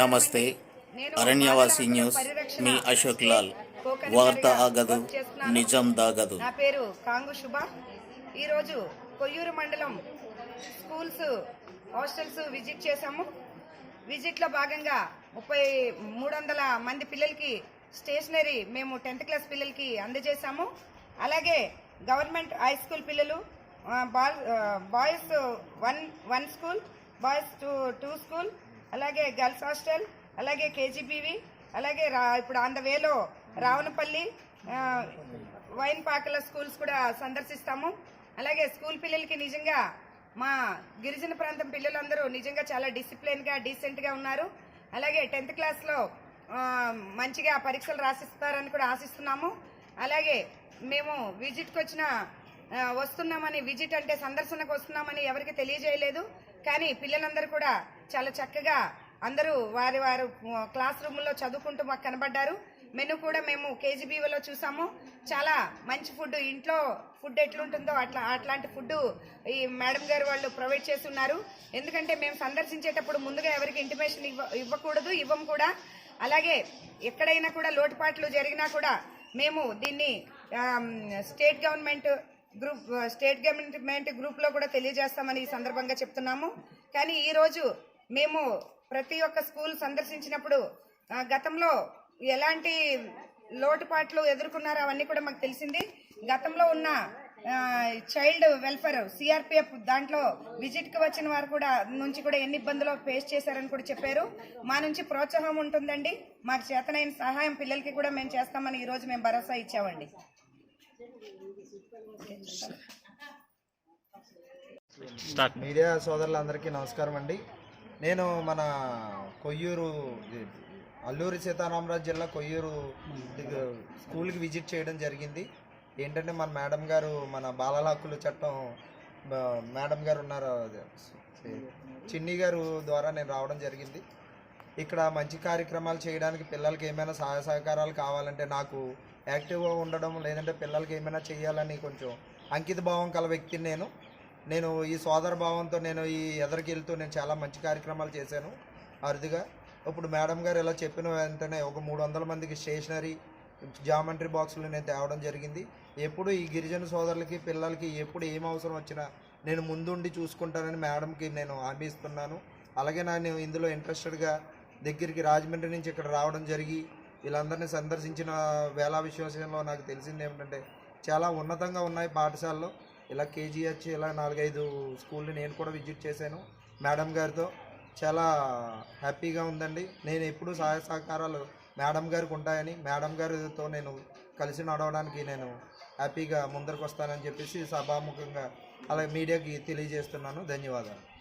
నమస్తే. అరణ్యవాసి న్యూస్. మీ అశోక్ లాల్. వార్త ఆగదు. నిజం దాగదు. నా పేరు కాంగు శుభ. ఈరోజు కొయ్యూరు మండలం స్కూల్స్ హాస్టల్స్ విజిట్ చేశాము. విజిట్లో భాగంగా ముప్పై మూడు వందల మంది పిల్లలకి స్టేషనరీ మేము టెన్త్ క్లాస్ పిల్లలకి అందజేశాము. అలాగే గవర్నమెంట్ హై స్కూల్ పిల్లలు boys one one school boys two two school అలాగే గర్ల్స్ హాస్టల్ అలాగే కేజీబీవి అలాగే రా ఇప్పుడు ఆన్ ద వేలో రావనపల్లి వైన్ పాకల స్కూల్స్ కూడా సందర్శిస్తాము. అలాగే స్కూల్ పిల్లలకి నిజంగా మా గిరిజన ప్రాంతం పిల్లలందరూ నిజంగా చాలా డిసిప్లిన్గా డీసెంట్గా ఉన్నారు. అలాగే టెన్త్ క్లాస్లో మంచిగా పరీక్షలు రాసిస్తారని కూడా ఆశిస్తున్నాము. అలాగే మేము విజిట్కి వచ్చిన వస్తున్నామని విజిట్ అంటే సందర్శనకు వస్తున్నామని ఎవరికి తెలియజేయలేదు. కానీ పిల్లలందరూ కూడా చాలా చక్కగా అందరూ వారి వారు క్లాస్ రూమ్లో చదువుకుంటూ మాకు కనబడ్డారు. మెను కూడా మేము కేజీబీవీలో చూసాము. చాలా మంచి ఫుడ్ ఇంట్లో ఫుడ్ ఎట్లుంటుందో అట్లా అట్లాంటి ఫుడ్ ఈ మేడం గారు వాళ్ళు ప్రొవైడ్ చేస్తున్నారు. ఎందుకంటే మేము సందర్శించేటప్పుడు ముందుగా ఎవరికి ఇంటిమేషన్ ఇవ్వ ఇవ్వకూడదు ఇవ్వం కూడా. అలాగే ఎక్కడైనా కూడా లోటుపాట్లు జరిగినా కూడా మేము దీన్ని state government group state government గ్రూప్లో కూడా తెలియజేస్తామని ఈ సందర్భంగా చెప్తున్నాము. కానీ ఈరోజు మేము ప్రతి ఒక్క స్కూల్ సందర్శించినప్పుడు గతంలో ఎలాంటి లోటుపాట్లు ఎదుర్కొన్నారో అవన్నీ కూడా మాకు తెలిసింది. గతంలో ఉన్న చైల్డ్ వెల్ఫేర్ సిఆర్పిఎఫ్ దాంట్లో విజిట్కి వచ్చిన వారు కూడా నుంచి కూడా ఎన్ని ఇబ్బందులు ఫేస్ చేశారని కూడా చెప్పారు. మా నుంచి ప్రోత్సాహం ఉంటుందండి. మాకు చేతనైన సహాయం పిల్లలకి కూడా మేము చేస్తామని ఈరోజు మేము భరోసా ఇచ్చామండి. మీడియా సోదరులందరికీ నమస్కారం అండి. నేను మన కొయ్యూరు అల్లూరి సీతారామరాజు జిల్లా కొయ్యూరు ఇది, స్కూల్కి విజిట్ చేయడం జరిగింది. ఏంటంటే మన మేడం గారు మన బాలల హక్కుల చట్టం మేడం గారు ఉన్నారు? చిన్ని గారు ద్వారా నేను రావడం జరిగింది. ఇక్కడ మంచి కార్యక్రమాలు చేయడానికి పిల్లలకి ఏమైనా సహాయ సహకారాలు కావాలంటే నాకు యాక్టివ్గా ఉండడం లేదంటే పిల్లలకి ఏమైనా చేయాలని కొంచెం అంకిత భావం కల వ్యక్తిని నేను. నేను ఈ సోదర భావంతో నేను ఈ ఎదరికి వెళ్తూ నేను చాలా మంచి కార్యక్రమాలు చేశాను. అరుదుగా ఇప్పుడు మేడం గారు ఇలా చెప్పిన వెంటనే ఒక మూడు వందల మందికి స్టేషనరీ జామెంట్రీ బాక్సులు నేను తేవడం జరిగింది. ఎప్పుడు ఈ గిరిజన సోదరులకి పిల్లలకి ఎప్పుడు ఏం అవసరం వచ్చినా నేను ముందుండి చూసుకుంటానని మేడంకి నేను హామీ ఇస్తున్నాను. అలాగే నేను ఇందులో ఇంట్రెస్టెడ్గా దగ్గరికి రాజమండ్రి నుంచి ఇక్కడ రావడం జరిగి వీళ్ళందరినీ సందర్శించిన వేళ విశ్వాసంలో నాకు తెలిసింది ఏమిటంటే చాలా ఉన్నతంగా ఉన్నాయి పాఠశాలలో. ఇలా కేజీహెచ్ ఇలా నాలుగైదు స్కూల్ని నేను కూడా విజిట్ చేశాను మేడం గారితో. చాలా హ్యాపీగా ఉందండి. నేను ఎప్పుడు సహాయ సహకారాలు మేడం గారికి ఉంటాయని మేడం గారితో నేను కలిసి నడవడానికి నేను హ్యాపీగా ముందరకు వస్తానని చెప్పేసి సభాముఖంగా అలాగే మీడియాకి తెలియజేస్తున్నాను. ధన్యవాదాలు.